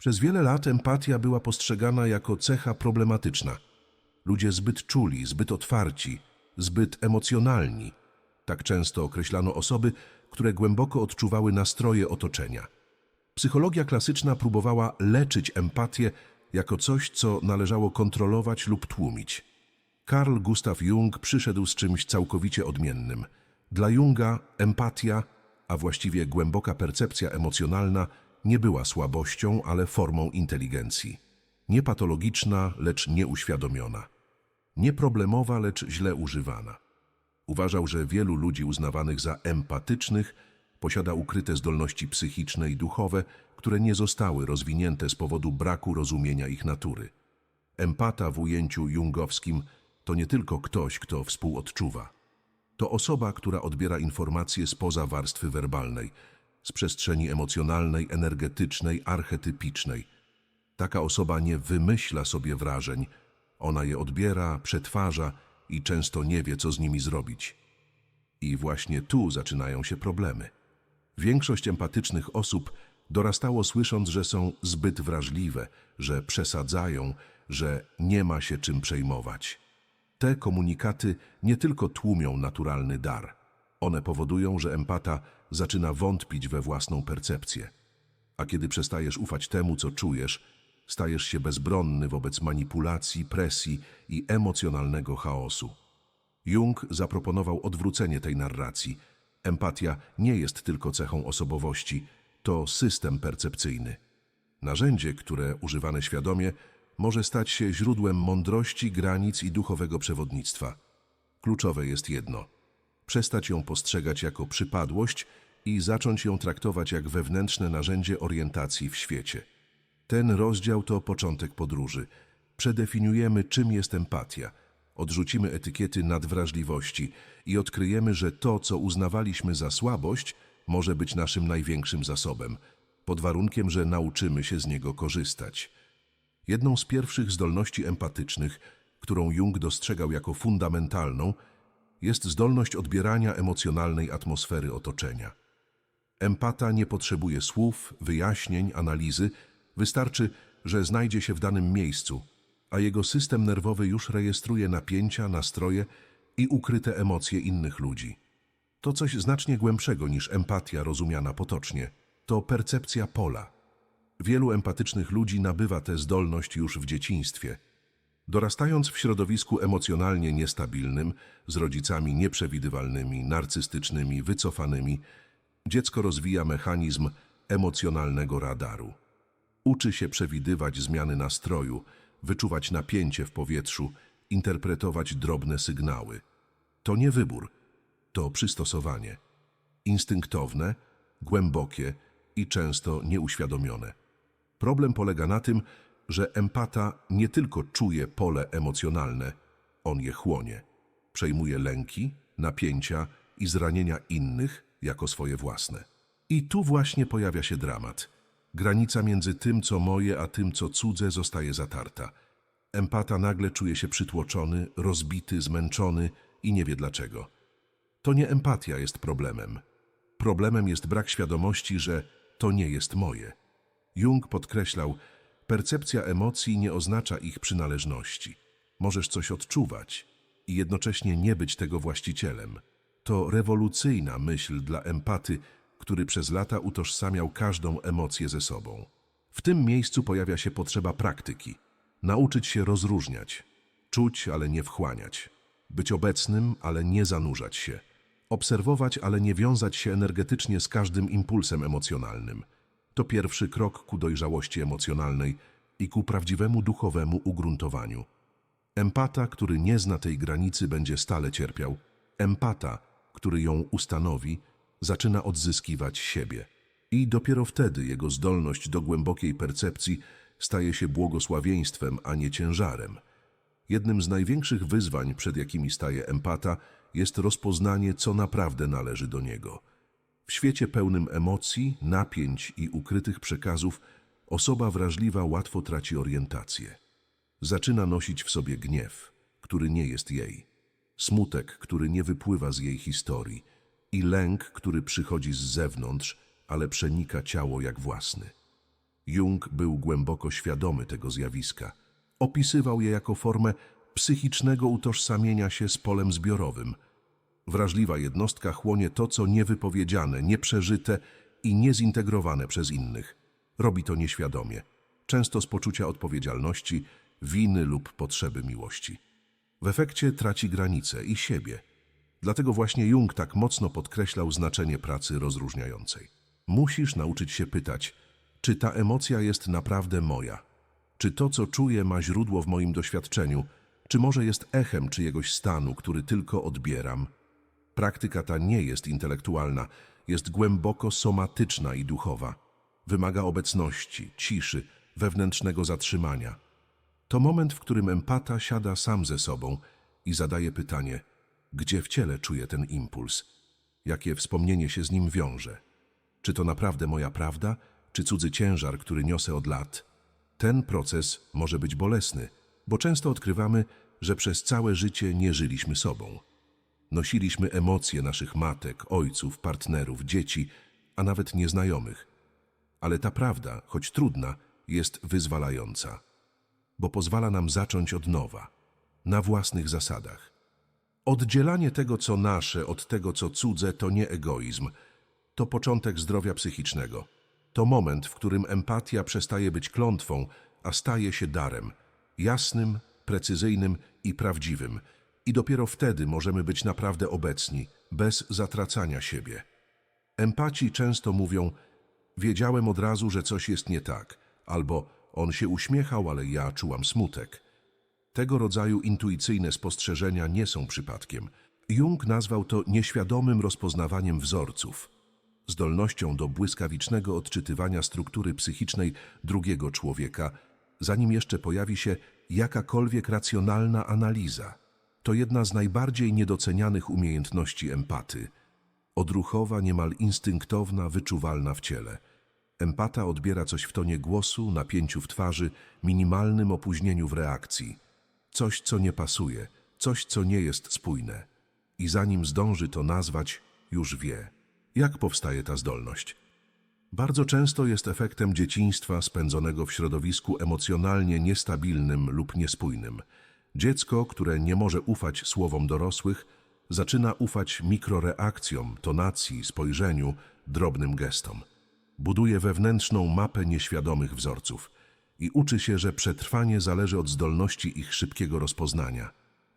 Przez wiele lat empatia była postrzegana jako cecha problematyczna. Ludzie zbyt czuli, zbyt otwarci, zbyt emocjonalni. Tak często określano osoby, które głęboko odczuwały nastroje otoczenia. Psychologia klasyczna próbowała leczyć empatię jako coś, co należało kontrolować lub tłumić. Carl Gustav Jung przyszedł z czymś całkowicie odmiennym. Dla Junga empatia, a właściwie głęboka percepcja emocjonalna, nie była słabością, ale formą inteligencji. Nie patologiczna, lecz nieuświadomiona. Nie problemowa, lecz źle używana. Uważał, że wielu ludzi uznawanych za empatycznych posiada ukryte zdolności psychiczne i duchowe, które nie zostały rozwinięte z powodu braku rozumienia ich natury. Empata w ujęciu jungowskim to nie tylko ktoś, kto współodczuwa. To osoba, która odbiera informacje spoza warstwy werbalnej, z przestrzeni emocjonalnej, energetycznej, archetypicznej. Taka osoba nie wymyśla sobie wrażeń, ona je odbiera, przetwarza i często nie wie, co z nimi zrobić. I właśnie tu zaczynają się problemy. Większość empatycznych osób dorastało słysząc, że są zbyt wrażliwe, że przesadzają, że nie ma się czym przejmować. Te komunikaty nie tylko tłumią naturalny dar, one powodują, że empata zaczyna wątpić we własną percepcję. A kiedy przestajesz ufać temu, co czujesz, stajesz się bezbronny wobec manipulacji, presji i emocjonalnego chaosu. Jung zaproponował odwrócenie tej narracji. Empatia nie jest tylko cechą osobowości, to system percepcyjny. Narzędzie, które używane świadomie, może stać się źródłem mądrości, granic i duchowego przewodnictwa. Kluczowe jest jedno: przestać ją postrzegać jako przypadłość i zacząć ją traktować jak wewnętrzne narzędzie orientacji w świecie. Ten rozdział to początek podróży. Przedefiniujemy, czym jest empatia. Odrzucimy etykiety nadwrażliwości i odkryjemy, że to, co uznawaliśmy za słabość, może być naszym największym zasobem, pod warunkiem, że nauczymy się z niego korzystać. Jedną z pierwszych zdolności empatycznych, którą Jung dostrzegał jako fundamentalną, jest zdolność odbierania emocjonalnej atmosfery otoczenia. Empata nie potrzebuje słów, wyjaśnień, analizy, wystarczy, że znajdzie się w danym miejscu, a jego system nerwowy już rejestruje napięcia, nastroje i ukryte emocje innych ludzi. To coś znacznie głębszego niż empatia rozumiana potocznie. To percepcja pola. Wielu empatycznych ludzi nabywa tę zdolność już w dzieciństwie. Dorastając w środowisku emocjonalnie niestabilnym, z rodzicami nieprzewidywalnymi, narcystycznymi, wycofanymi, dziecko rozwija mechanizm emocjonalnego radaru. Uczy się przewidywać zmiany nastroju, wyczuwać napięcie w powietrzu, interpretować drobne sygnały. To nie wybór, to przystosowanie. Instynktowne, głębokie i często nieuświadomione. Problem polega na tym, że empata nie tylko czuje pole emocjonalne, on je chłonie. Przejmuje lęki, napięcia i zranienia innych jako swoje własne. I tu właśnie pojawia się dramat. Granica między tym, co moje, a tym, co cudze, zostaje zatarta. Empata nagle czuje się przytłoczony, rozbity, zmęczony i nie wie dlaczego. To nie empatia jest problemem. Problemem jest brak świadomości, że to nie jest moje. Jung podkreślał, percepcja emocji nie oznacza ich przynależności. Możesz coś odczuwać i jednocześnie nie być tego właścicielem. To rewolucyjna myśl dla empaty, który przez lata utożsamiał każdą emocję ze sobą. W tym miejscu pojawia się potrzeba praktyki. Nauczyć się rozróżniać, czuć, ale nie wchłaniać, być obecnym, ale nie zanurzać się, obserwować, ale nie wiązać się energetycznie z każdym impulsem emocjonalnym. To pierwszy krok ku dojrzałości emocjonalnej i ku prawdziwemu duchowemu ugruntowaniu. Empata, który nie zna tej granicy, będzie stale cierpiał. Empata, który ją ustanowi, zaczyna odzyskiwać siebie. I dopiero wtedy jego zdolność do głębokiej percepcji staje się błogosławieństwem, a nie ciężarem. Jednym z największych wyzwań, przed jakimi staje empata, jest rozpoznanie, co naprawdę należy do niego. W świecie pełnym emocji, napięć i ukrytych przekazów, osoba wrażliwa łatwo traci orientację. Zaczyna nosić w sobie gniew, który nie jest jej, smutek, który nie wypływa z jej historii i lęk, który przychodzi z zewnątrz, ale przenika ciało jak własny. Jung był głęboko świadomy tego zjawiska. Opisywał je jako formę psychicznego utożsamienia się z polem zbiorowym. Wrażliwa jednostka chłonie to, co niewypowiedziane, nieprzeżyte i niezintegrowane przez innych. Robi to nieświadomie, często z poczucia odpowiedzialności, winy lub potrzeby miłości. W efekcie traci granice i siebie. Dlatego właśnie Jung tak mocno podkreślał znaczenie pracy rozróżniającej. Musisz nauczyć się pytać, czy ta emocja jest naprawdę moja? Czy to, co czuję, ma źródło w moim doświadczeniu? Czy może jest echem czyjegoś stanu, który tylko odbieram? Praktyka ta nie jest intelektualna, jest głęboko somatyczna i duchowa. Wymaga obecności, ciszy, wewnętrznego zatrzymania. To moment, w którym empata siada sam ze sobą i zadaje pytanie, gdzie w ciele czuje ten impuls, jakie wspomnienie się z nim wiąże. Czy to naprawdę moja prawda, czy cudzy ciężar, który niosę od lat? Ten proces może być bolesny, bo często odkrywamy, że przez całe życie nie żyliśmy sobą. Nosiliśmy emocje naszych matek, ojców, partnerów, dzieci, a nawet nieznajomych. Ale ta prawda, choć trudna, jest wyzwalająca, bo pozwala nam zacząć od nowa, na własnych zasadach. Oddzielanie tego, co nasze, od tego, co cudze, to nie egoizm, to początek zdrowia psychicznego. To moment, w którym empatia przestaje być klątwą, a staje się darem jasnym, precyzyjnym i prawdziwym. I dopiero wtedy możemy być naprawdę obecni, bez zatracania siebie. Empaci często mówią: Wiedziałem od razu, że coś jest nie tak, albo on się uśmiechał, ale ja czułam smutek. Tego rodzaju intuicyjne spostrzeżenia nie są przypadkiem. Jung nazwał to nieświadomym rozpoznawaniem wzorców, zdolnością do błyskawicznego odczytywania struktury psychicznej drugiego człowieka, zanim jeszcze pojawi się jakakolwiek racjonalna analiza. To jedna z najbardziej niedocenianych umiejętności empaty. Odruchowa, niemal instynktowna, wyczuwalna w ciele. Empata odbiera coś w tonie głosu, napięciu w twarzy, minimalnym opóźnieniu w reakcji. Coś, co nie pasuje, coś, co nie jest spójne. I zanim zdąży to nazwać, już wie. Jak powstaje ta zdolność? Bardzo często jest efektem dzieciństwa spędzonego w środowisku emocjonalnie niestabilnym lub niespójnym. Dziecko, które nie może ufać słowom dorosłych, zaczyna ufać mikroreakcjom, tonacji, spojrzeniu, drobnym gestom. Buduje wewnętrzną mapę nieświadomych wzorców i uczy się, że przetrwanie zależy od zdolności ich szybkiego rozpoznania.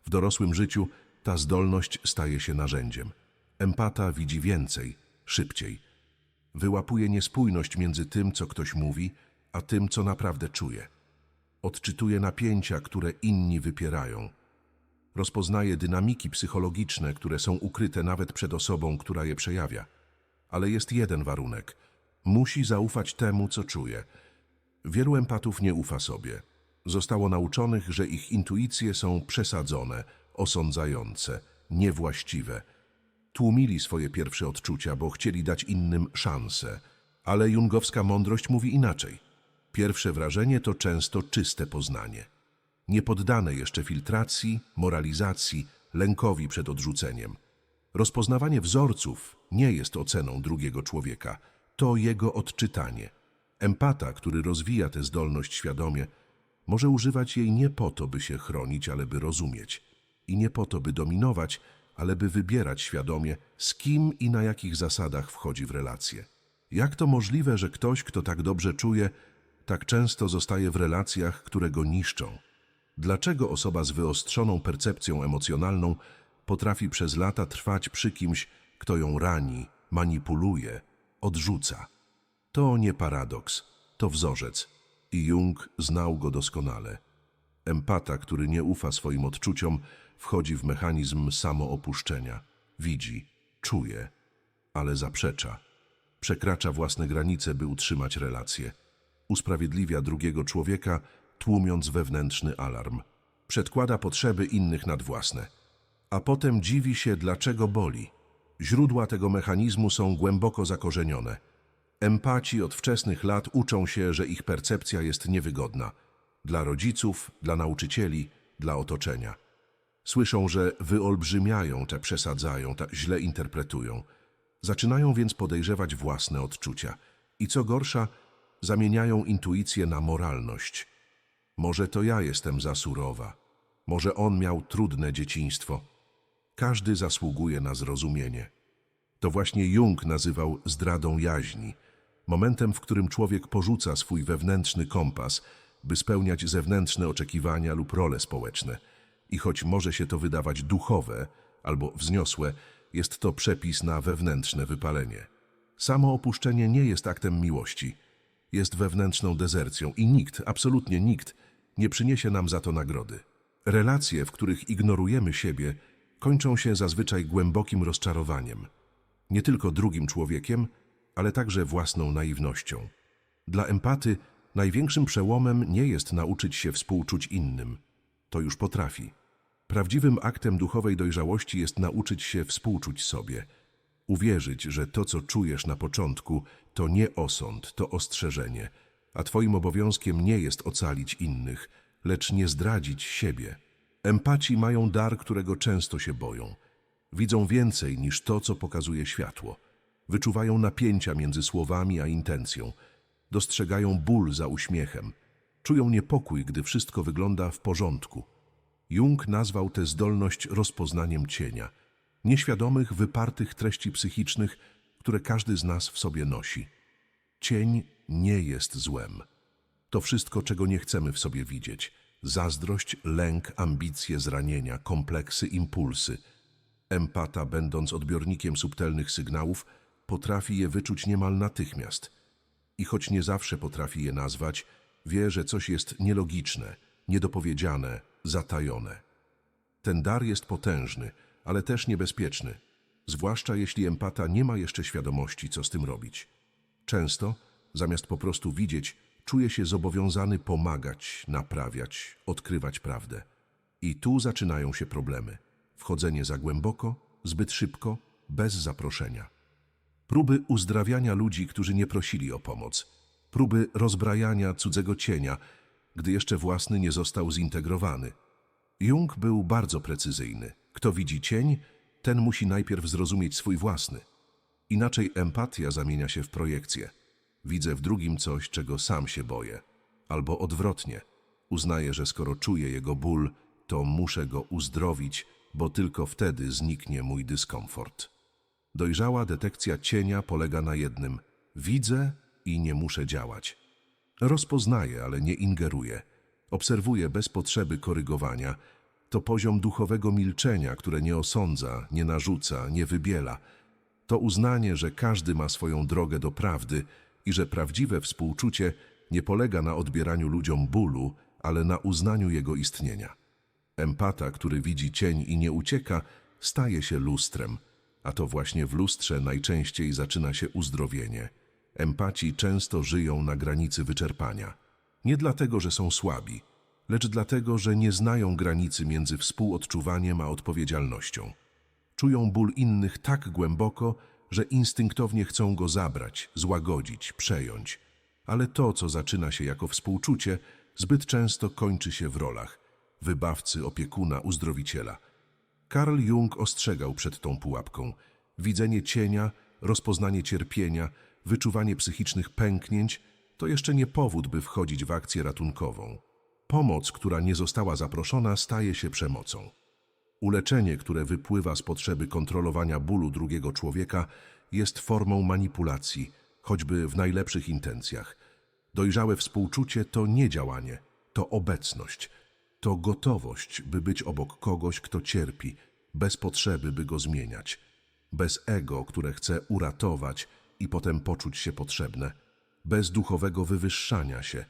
W dorosłym życiu ta zdolność staje się narzędziem. Empata widzi więcej, szybciej. Wyłapuje niespójność między tym, co ktoś mówi, a tym, co naprawdę czuje. Odczytuje napięcia, które inni wypierają. Rozpoznaje dynamiki psychologiczne, które są ukryte nawet przed osobą, która je przejawia. Ale jest jeden warunek. Musi zaufać temu, co czuje. Wielu empatów nie ufa sobie. Zostało nauczonych, że ich intuicje są przesadzone, osądzające, niewłaściwe. Tłumili swoje pierwsze odczucia, bo chcieli dać innym szansę. Ale jungowska mądrość mówi inaczej. Pierwsze wrażenie to często czyste poznanie. Niepoddane jeszcze filtracji, moralizacji, lękowi przed odrzuceniem. Rozpoznawanie wzorców nie jest oceną drugiego człowieka, to jego odczytanie. Empata, który rozwija tę zdolność świadomie, może używać jej nie po to, by się chronić, ale by rozumieć. I nie po to, by dominować, ale by wybierać świadomie, z kim i na jakich zasadach wchodzi w relacje. Jak to możliwe, że ktoś, kto tak dobrze czuje, tak często zostaje w relacjach, które go niszczą? Dlaczego osoba z wyostrzoną percepcją emocjonalną potrafi przez lata trwać przy kimś, kto ją rani, manipuluje, odrzuca? To nie paradoks, to wzorzec i Jung znał go doskonale. Empata, który nie ufa swoim odczuciom, wchodzi w mechanizm samoopuszczenia. Widzi, czuje, ale zaprzecza. Przekracza własne granice, by utrzymać relacje. Usprawiedliwia drugiego człowieka, tłumiąc wewnętrzny alarm. Przedkłada potrzeby innych nad własne. A potem dziwi się, dlaczego boli. Źródła tego mechanizmu są głęboko zakorzenione. Empaci od wczesnych lat uczą się, że ich percepcja jest niewygodna. Dla rodziców, dla nauczycieli, dla otoczenia. Słyszą, że wyolbrzymiają, te przesadzają, źle interpretują. Zaczynają więc podejrzewać własne odczucia. I co gorsza, zamieniają intuicję na moralność. Może to ja jestem za surowa, może on miał trudne dzieciństwo. Każdy zasługuje na zrozumienie. To właśnie Jung nazywał zdradą jaźni, momentem, w którym człowiek porzuca swój wewnętrzny kompas, by spełniać zewnętrzne oczekiwania lub role społeczne. I choć może się to wydawać duchowe albo wzniosłe, jest to przepis na wewnętrzne wypalenie. Samo opuszczenie nie jest aktem miłości, jest wewnętrzną dezercją i nikt, absolutnie nikt, nie przyniesie nam za to nagrody. Relacje, w których ignorujemy siebie, kończą się zazwyczaj głębokim rozczarowaniem. Nie tylko drugim człowiekiem, ale także własną naiwnością. Dla empaty największym przełomem nie jest nauczyć się współczuć innym. To już potrafi. Prawdziwym aktem duchowej dojrzałości jest nauczyć się współczuć sobie. Uwierzyć, że to, co czujesz na początku, to nie osąd, to ostrzeżenie, a twoim obowiązkiem nie jest ocalić innych, lecz nie zdradzić siebie. Empaci mają dar, którego często się boją. Widzą więcej niż to, co pokazuje światło. Wyczuwają napięcia między słowami a intencją. Dostrzegają ból za uśmiechem. Czują niepokój, gdy wszystko wygląda w porządku. Jung nazwał tę zdolność rozpoznaniem cienia, nieświadomych, wypartych treści psychicznych, które każdy z nas w sobie nosi. Cień nie jest złem. To wszystko, czego nie chcemy w sobie widzieć. Zazdrość, lęk, ambicje, zranienia, kompleksy, impulsy. Empata, będąc odbiornikiem subtelnych sygnałów, potrafi je wyczuć niemal natychmiast. I choć nie zawsze potrafi je nazwać, wie, że coś jest nielogiczne, niedopowiedziane, zatajone. Ten dar jest potężny, ale też niebezpieczny, zwłaszcza jeśli empata nie ma jeszcze świadomości, co z tym robić. Często, zamiast po prostu widzieć, czuje się zobowiązany pomagać, naprawiać, odkrywać prawdę. I tu zaczynają się problemy. Wchodzenie za głęboko, zbyt szybko, bez zaproszenia. Próby uzdrawiania ludzi, którzy nie prosili o pomoc. Próby rozbrajania cudzego cienia, gdy jeszcze własny nie został zintegrowany. Jung był bardzo precyzyjny. Kto widzi cień, ten musi najpierw zrozumieć swój własny. Inaczej empatia zamienia się w projekcję. Widzę w drugim coś, czego sam się boję. Albo odwrotnie. Uznaję, że skoro czuję jego ból, to muszę go uzdrowić, bo tylko wtedy zniknie mój dyskomfort. Dojrzała detekcja cienia polega na jednym: widzę i nie muszę działać. Rozpoznaję, ale nie ingeruję. Obserwuję bez potrzeby korygowania. To poziom duchowego milczenia, które nie osądza, nie narzuca, nie wybiela. To uznanie, że każdy ma swoją drogę do prawdy i że prawdziwe współczucie nie polega na odbieraniu ludziom bólu, ale na uznaniu jego istnienia. Empata, który widzi cień i nie ucieka, staje się lustrem, a to właśnie w lustrze najczęściej zaczyna się uzdrowienie. Empaci często żyją na granicy wyczerpania. Nie dlatego, że są słabi, lecz dlatego, że nie znają granicy między współodczuwaniem a odpowiedzialnością. Czują ból innych tak głęboko, że instynktownie chcą go zabrać, złagodzić, przejąć. Ale to, co zaczyna się jako współczucie, zbyt często kończy się w rolach wybawcy, opiekuna, uzdrowiciela. Karl Jung ostrzegał przed tą pułapką. Widzenie cienia, rozpoznanie cierpienia, wyczuwanie psychicznych pęknięć to jeszcze nie powód, by wchodzić w akcję ratunkową. Pomoc, która nie została zaproszona, staje się przemocą. Uleczenie, które wypływa z potrzeby kontrolowania bólu drugiego człowieka, jest formą manipulacji, choćby w najlepszych intencjach. Dojrzałe współczucie to nie działanie, to obecność, to gotowość, by być obok kogoś, kto cierpi, bez potrzeby, by go zmieniać, bez ego, które chce uratować i potem poczuć się potrzebne, bez duchowego wywyższania się.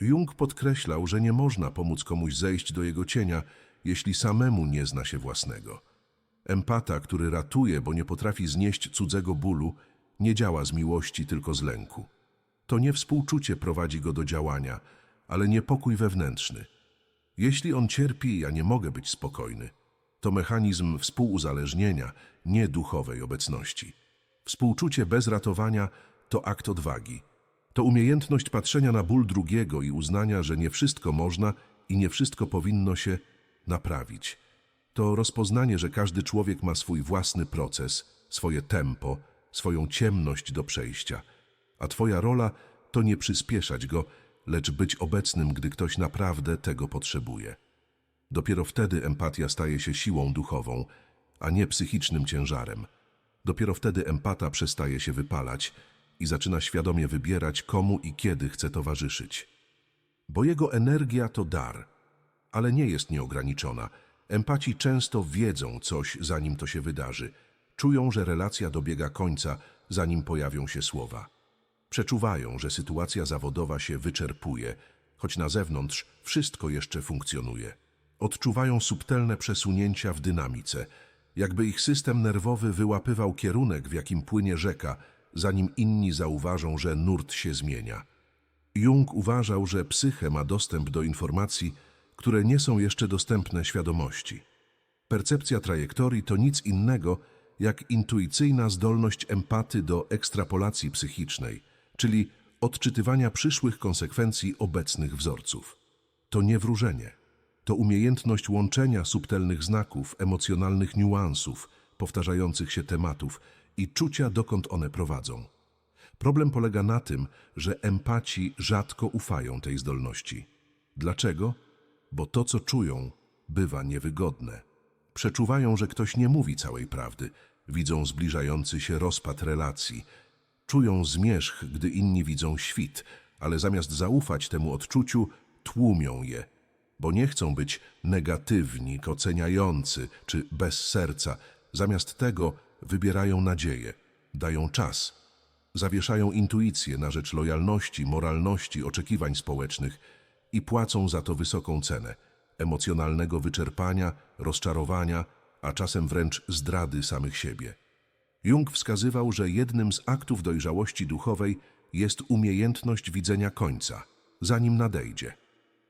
Jung podkreślał, że nie można pomóc komuś zejść do jego cienia, jeśli samemu nie zna się własnego. Empata, który ratuje, bo nie potrafi znieść cudzego bólu, nie działa z miłości, tylko z lęku. To nie współczucie prowadzi go do działania, ale niepokój wewnętrzny. Jeśli on cierpi, ja nie mogę być spokojny. To mechanizm współuzależnienia, nie duchowej obecności. Współczucie bez ratowania to akt odwagi. To umiejętność patrzenia na ból drugiego i uznania, że nie wszystko można i nie wszystko powinno się naprawić. To rozpoznanie, że każdy człowiek ma swój własny proces, swoje tempo, swoją ciemność do przejścia, a Twoja rola to nie przyspieszać go, lecz być obecnym, gdy ktoś naprawdę tego potrzebuje. Dopiero wtedy empatia staje się siłą duchową, a nie psychicznym ciężarem. Dopiero wtedy empata przestaje się wypalać i zaczyna świadomie wybierać, komu i kiedy chce towarzyszyć. Bo jego energia to dar, ale nie jest nieograniczona. Empaci często wiedzą coś, zanim to się wydarzy. Czują, że relacja dobiega końca, zanim pojawią się słowa. Przeczuwają, że sytuacja zawodowa się wyczerpuje, choć na zewnątrz wszystko jeszcze funkcjonuje. Odczuwają subtelne przesunięcia w dynamice, jakby ich system nerwowy wyłapywał kierunek, w jakim płynie rzeka, zanim inni zauważą, że nurt się zmienia. Jung uważał, że psyche ma dostęp do informacji, które nie są jeszcze dostępne świadomości. Percepcja trajektorii to nic innego jak intuicyjna zdolność empaty do ekstrapolacji psychicznej, czyli odczytywania przyszłych konsekwencji obecnych wzorców. To nie wróżenie. To umiejętność łączenia subtelnych znaków, emocjonalnych niuansów, powtarzających się tematów i czucia, dokąd one prowadzą. Problem polega na tym, że empaci rzadko ufają tej zdolności. Dlaczego? Bo to, co czują, bywa niewygodne. Przeczuwają, że ktoś nie mówi całej prawdy, widzą zbliżający się rozpad relacji, czują zmierzch, gdy inni widzą świt, ale zamiast zaufać temu odczuciu, tłumią je, bo nie chcą być negatywni, oceniający czy bez serca. Zamiast tego wybierają nadzieję, dają czas, zawieszają intuicję na rzecz lojalności, moralności, oczekiwań społecznych i płacą za to wysoką cenę emocjonalnego wyczerpania, rozczarowania, a czasem wręcz zdrady samych siebie. Jung wskazywał, że jednym z aktów dojrzałości duchowej jest umiejętność widzenia końca, zanim nadejdzie,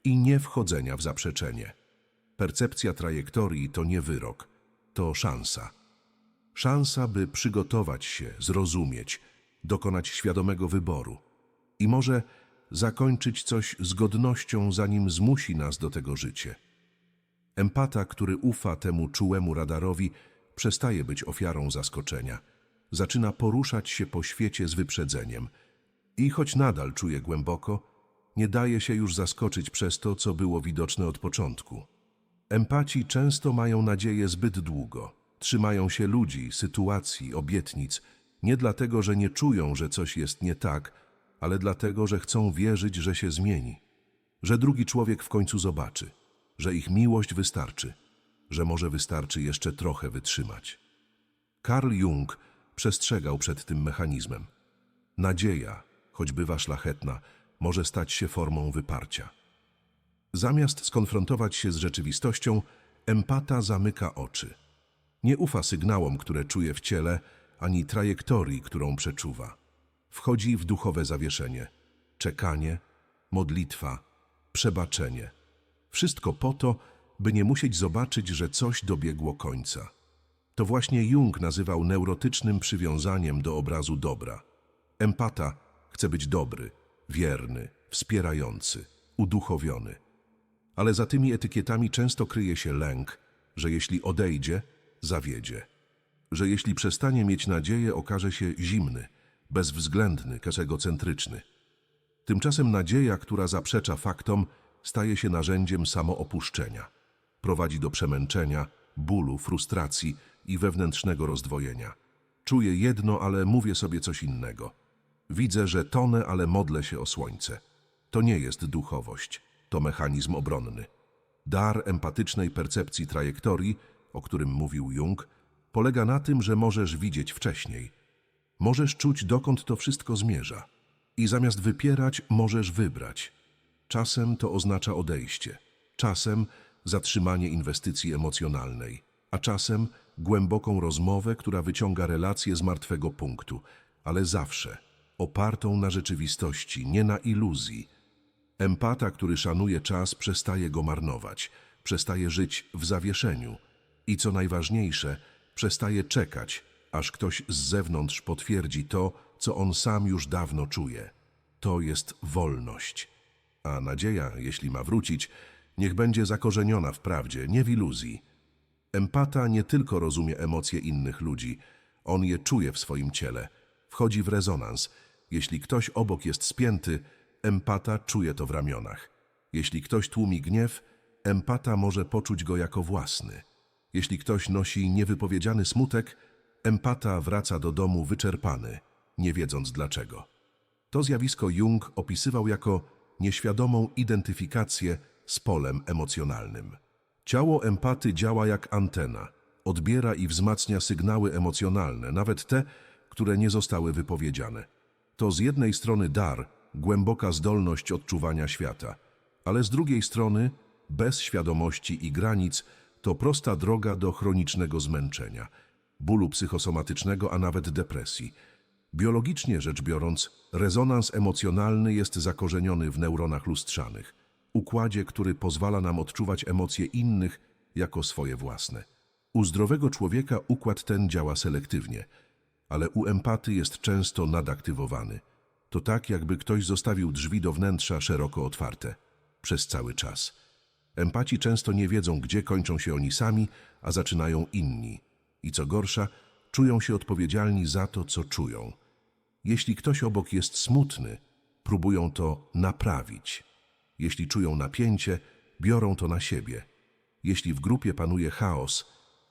i nie wchodzenia w zaprzeczenie. Percepcja trajektorii to nie wyrok, to szansa. Szansa, by przygotować się, zrozumieć, dokonać świadomego wyboru i może zakończyć coś z godnością, zanim zmusi nas do tego życie. Empata, który ufa temu czułemu radarowi, przestaje być ofiarą zaskoczenia. Zaczyna poruszać się po świecie z wyprzedzeniem i choć nadal czuje głęboko, nie daje się już zaskoczyć przez to, co było widoczne od początku. Empaci często mają nadzieję zbyt długo. Trzymają się ludzi, sytuacji, obietnic, nie dlatego, że nie czują, że coś jest nie tak, ale dlatego, że chcą wierzyć, że się zmieni, że drugi człowiek w końcu zobaczy, że ich miłość wystarczy, że może wystarczy jeszcze trochę wytrzymać. Karl Jung przestrzegał przed tym mechanizmem. Nadzieja, choć bywa szlachetna, może stać się formą wyparcia. Zamiast skonfrontować się z rzeczywistością, empata zamyka oczy. Nie ufa sygnałom, które czuje w ciele, ani trajektorii, którą przeczuwa. Wchodzi w duchowe zawieszenie, czekanie, modlitwa, przebaczenie. Wszystko po to, by nie musieć zobaczyć, że coś dobiegło końca. To właśnie Jung nazywał neurotycznym przywiązaniem do obrazu dobra. Empata chce być dobry, wierny, wspierający, uduchowiony. Ale za tymi etykietami często kryje się lęk, że jeśli odejdzie, zawiedzie. Że jeśli przestanie mieć nadzieję, okaże się zimny, bezwzględny, egocentryczny. Tymczasem nadzieja, która zaprzecza faktom, staje się narzędziem samoopuszczenia. Prowadzi do przemęczenia, bólu, frustracji i wewnętrznego rozdwojenia. Czuję jedno, ale mówię sobie coś innego. Widzę, że tonę, ale modlę się o słońce. To nie jest duchowość, to mechanizm obronny. Dar empatycznej percepcji trajektorii, o którym mówił Jung, polega na tym, że możesz widzieć wcześniej. Możesz czuć, dokąd to wszystko zmierza. I zamiast wypierać, możesz wybrać. Czasem to oznacza odejście, czasem zatrzymanie inwestycji emocjonalnej, a czasem głęboką rozmowę, która wyciąga relację z martwego punktu, ale zawsze opartą na rzeczywistości, nie na iluzji. Empata, który szanuje czas, przestaje go marnować, przestaje żyć w zawieszeniu i co najważniejsze, przestaje czekać, aż ktoś z zewnątrz potwierdzi to, co on sam już dawno czuje. To jest wolność. A nadzieja, jeśli ma wrócić, niech będzie zakorzeniona w prawdzie, nie w iluzji. Empata nie tylko rozumie emocje innych ludzi, on je czuje w swoim ciele, wchodzi w rezonans, Jeśli ktoś obok jest spięty, empata czuje to w ramionach. Jeśli ktoś tłumi gniew, empata może poczuć go jako własny. Jeśli ktoś nosi niewypowiedziany smutek, empata wraca do domu wyczerpany, nie wiedząc dlaczego. To zjawisko Jung opisywał jako nieświadomą identyfikację z polem emocjonalnym. Ciało empaty działa jak antena, odbiera i wzmacnia sygnały emocjonalne, nawet te, które nie zostały wypowiedziane. To z jednej strony dar, głęboka zdolność odczuwania świata, ale z drugiej strony, bez świadomości i granic, to prosta droga do chronicznego zmęczenia, bólu psychosomatycznego, a nawet depresji. Biologicznie rzecz biorąc, rezonans emocjonalny jest zakorzeniony w neuronach lustrzanych, układzie, który pozwala nam odczuwać emocje innych jako swoje własne. U zdrowego człowieka układ ten działa selektywnie, ale u empaty jest często nadaktywowany. To tak, jakby ktoś zostawił drzwi do wnętrza szeroko otwarte przez cały czas. Empaci często nie wiedzą, gdzie kończą się oni sami, a zaczynają inni. I co gorsza, czują się odpowiedzialni za to, co czują. Jeśli ktoś obok jest smutny, próbują to naprawić. Jeśli czują napięcie, biorą to na siebie. Jeśli w grupie panuje chaos,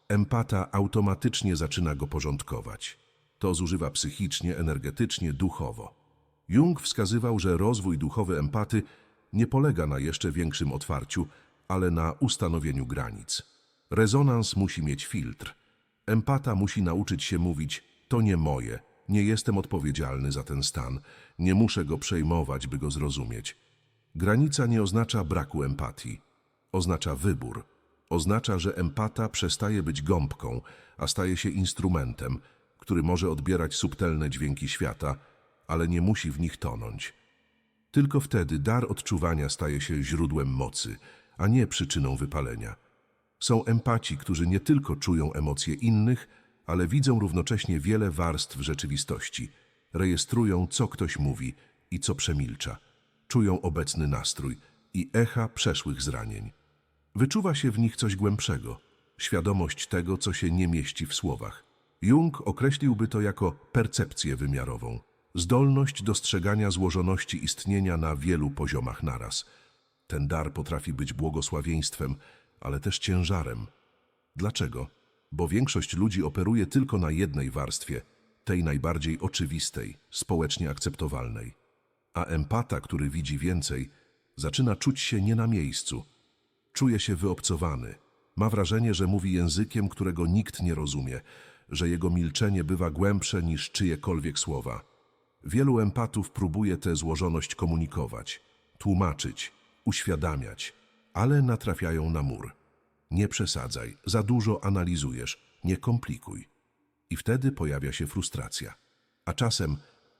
empata automatycznie zaczyna go porządkować. To zużywa psychicznie, energetycznie, duchowo. Jung wskazywał, że rozwój duchowy empaty nie polega na jeszcze większym otwarciu, ale na ustanowieniu granic. Rezonans musi mieć filtr. Empata musi nauczyć się mówić: To nie moje, nie jestem odpowiedzialny za ten stan, nie muszę go przejmować, by go zrozumieć. Granica nie oznacza braku empatii, oznacza wybór. Oznacza, że empata przestaje być gąbką, a staje się instrumentem, który może odbierać subtelne dźwięki świata, ale nie musi w nich tonąć. Tylko wtedy dar odczuwania staje się źródłem mocy, a nie przyczyną wypalenia. Są empaci, którzy nie tylko czują emocje innych, ale widzą równocześnie wiele warstw rzeczywistości. Rejestrują, co ktoś mówi i co przemilcza. Czują obecny nastrój i echa przeszłych zranień. Wyczuwa się w nich coś głębszego, świadomość tego, co się nie mieści w słowach. Jung określiłby to jako percepcję wymiarową, zdolność dostrzegania złożoności istnienia na wielu poziomach naraz. Ten dar potrafi być błogosławieństwem, ale też ciężarem. Dlaczego? Bo większość ludzi operuje tylko na jednej warstwie, tej najbardziej oczywistej, społecznie akceptowalnej. A empata, który widzi więcej, zaczyna czuć się nie na miejscu. Czuje się wyobcowany. Ma wrażenie, że mówi językiem, którego nikt nie rozumie, że jego milczenie bywa głębsze niż czyjekolwiek słowa. Wielu empatów próbuje tę złożoność komunikować, tłumaczyć, uświadamiać, ale natrafiają na mur. Nie przesadzaj, za dużo analizujesz, nie komplikuj. I wtedy pojawia się frustracja. A czasem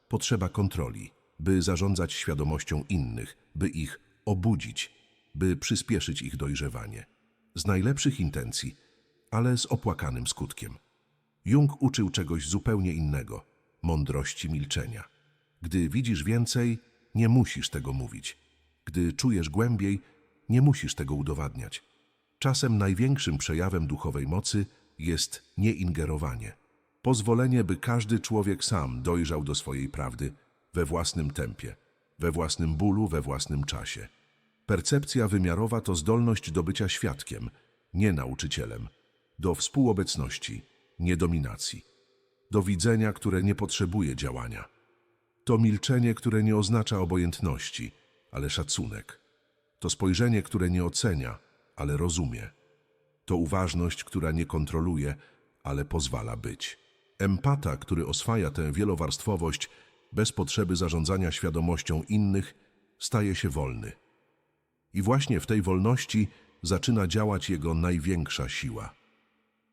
potrzeba kontroli, by zarządzać świadomością innych, by ich obudzić, by przyspieszyć ich dojrzewanie. Z najlepszych intencji, ale z opłakanym skutkiem. Jung uczył czegoś zupełnie innego mądrości milczenia. Gdy widzisz więcej, nie musisz tego mówić. Gdy czujesz głębiej, nie musisz tego udowadniać. Czasem największym przejawem duchowej mocy jest nieingerowanie. Pozwolenie, by każdy człowiek sam dojrzał do swojej prawdy we własnym tempie, we własnym bólu, we własnym czasie. Percepcja wymiarowa to zdolność do bycia świadkiem, nie nauczycielem, do współobecności, nie dominacji, do widzenia, które nie potrzebuje działania. To milczenie, które nie oznacza obojętności, ale szacunek. To spojrzenie, które nie ocenia, ale rozumie. To uważność, która nie kontroluje, ale pozwala być. Empata, który oswaja tę wielowarstwowość bez potrzeby zarządzania świadomością innych, staje się wolny. I właśnie w tej wolności zaczyna działać jego największa siła.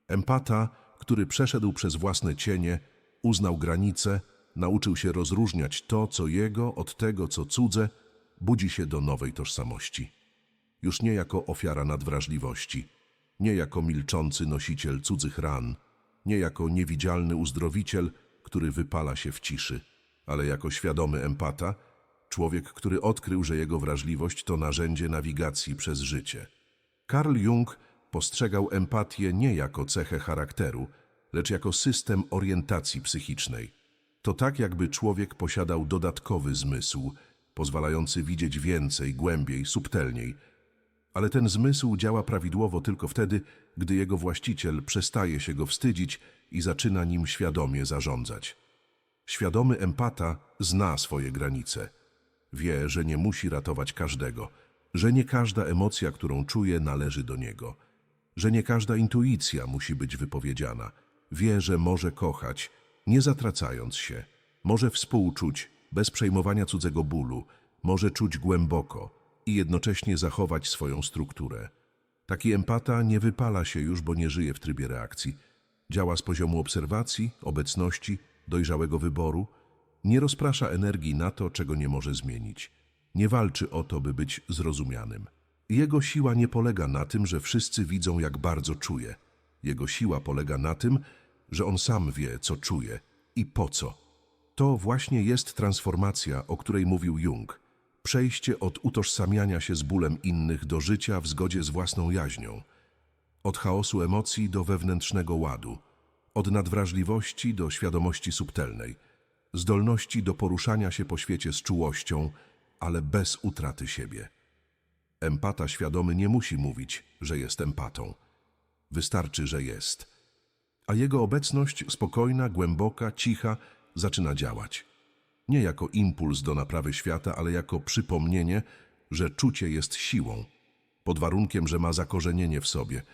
Empata, który przeszedł przez własne cienie, uznał granice, nauczył się rozróżniać to, co jego, od tego, co cudze, budzi się do nowej tożsamości. Już nie jako ofiara nadwrażliwości, nie jako milczący nosiciel cudzych ran, nie jako niewidzialny uzdrowiciel, który wypala się w ciszy, ale jako świadomy empata, człowiek, który odkrył, że jego wrażliwość to narzędzie nawigacji przez życie. Carl Jung postrzegał empatię nie jako cechę charakteru, lecz jako system orientacji psychicznej. To tak, jakby człowiek posiadał dodatkowy zmysł, pozwalający widzieć więcej, głębiej, subtelniej. Ale ten zmysł działa prawidłowo tylko wtedy, gdy jego właściciel przestaje się go wstydzić i zaczyna nim świadomie zarządzać. Świadomy empata zna swoje granice. Wie, że nie musi ratować każdego, że nie każda emocja, którą czuje, należy do niego, że nie każda intuicja musi być wypowiedziana. Wie, że może kochać, nie zatracając się, może współczuć bez przejmowania cudzego bólu, może czuć głęboko i jednocześnie zachować swoją strukturę. Taki empata nie wypala się już, bo nie żyje w trybie reakcji. Działa z poziomu obserwacji, obecności, dojrzałego wyboru. Nie rozprasza energii na to, czego nie może zmienić. Nie walczy o to, by być zrozumianym. Jego siła nie polega na tym, że wszyscy widzą, jak bardzo czuje. Jego siła polega na tym, że on sam wie, co czuje i po co. To właśnie jest transformacja, o której mówił Jung. Przejście od utożsamiania się z bólem innych do życia w zgodzie z własną jaźnią. Od chaosu emocji do wewnętrznego ładu. Od nadwrażliwości do świadomości subtelnej. Zdolności do poruszania się po świecie z czułością, ale bez utraty siebie. Empata świadomy nie musi mówić, że jest empatą. Wystarczy, że jest. A jego obecność spokojna, głęboka, cicha zaczyna działać. Nie jako impuls do naprawy świata, ale jako przypomnienie, że czucie jest siłą, pod warunkiem, że ma zakorzenienie w sobie –